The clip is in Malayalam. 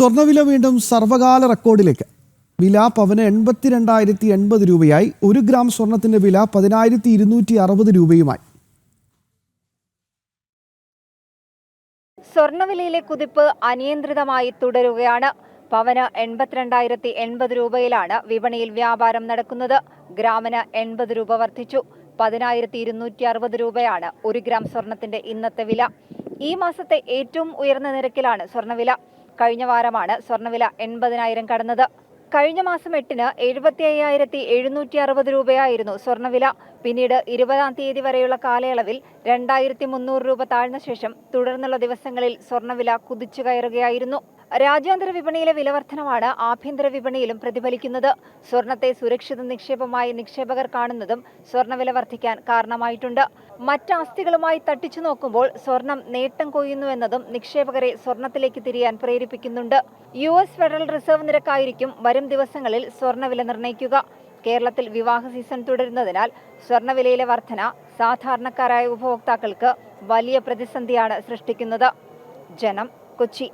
സ്വർണവില വീണ്ടും സർവകാല റെക്കോർഡിലേക്ക്. വില പവന് എൺപത്തിരണ്ടായിരത്തി എൺപത് രൂപയായി. ഒരു ഗ്രാം സ്വർണത്തിന്റെ വില പതിനായിരത്തി ഇരുന്നൂറ്റി അറുപത് രൂപയുമായി. സ്വർണവിലയിലെ കുതിപ്പ് അനിയന്ത്രിതമായി തുടരുകയാണ്. പവന് എൺപത്തിരണ്ടായിരത്തി എൺപത് രൂപയിലാണ് വിപണിയിൽ വ്യാപാരം നടക്കുന്നത്. ഗ്രാമിന് എൺപത് രൂപ വർദ്ധിച്ചു. പതിനായിരത്തി ഇരുന്നൂറ്റി അറുപത് രൂപയാണ് ഒരു ഗ്രാം സ്വർണത്തിന്റെ ഇന്നത്തെ വില. ഈ മാസത്തെ ഏറ്റവും ഉയർന്ന നിരക്കിലാണ് സ്വർണവില. കഴിഞ്ഞ വാരമാണ് സ്വർണവില എൺപതിനായിരം കടന്നത്. കഴിഞ്ഞ മാസം എട്ടിന് എഴുപത്തി അയ്യായിരത്തി എഴുന്നൂറ്റി അറുപത് രൂപയായിരുന്നു സ്വർണവില. പിന്നീട് ഇരുപതാം തീയതി വരെയുള്ള കാലയളവിൽ രണ്ടായിരത്തി മുന്നൂറ് രൂപ താഴ്ന്ന ശേഷം തുടർന്നുള്ള ദിവസങ്ങളിൽ സ്വർണവില കുതിച്ചു കയറുകയായിരുന്നു. രാജ്യാന്തര വിപണിയിലെ വിലവർധനമാണ് ആഭ്യന്തര വിപണിയിലും പ്രതിഫലിക്കുന്നത്. സ്വർണത്തെ സുരക്ഷിത നിക്ഷേപമായി നിക്ഷേപകർ കാണുന്നതും സ്വർണവില വർദ്ധിക്കാൻ കാരണമായിട്ടുണ്ട്. മറ്റ് ആസ്തികളുമായി തട്ടിച്ചു നോക്കുമ്പോൾ സ്വർണം നേട്ടം കൊയ്യുന്നുവെന്നതും നിക്ഷേപകരെ സ്വർണത്തിലേക്ക് തിരിയാൻ പ്രേരിപ്പിക്കുന്നുണ്ട്. യു ഫെഡറൽ റിസർവ് നിരക്കായിരിക്കും വരും ദിവസങ്ങളിൽ സ്വർണവില നിർണയിക്കുക. കേരളത്തിൽ വിവാഹ സീസൺ തുടരുന്നതിനാൽ സ്വർണവിലയിലെ വർധന സാധാരണക്കാരായ ഉപഭോക്താക്കൾക്ക് വലിയ പ്രതിസന്ധിയാണ് സൃഷ്ടിക്കുന്നത്. ജനം കൊച്ചി.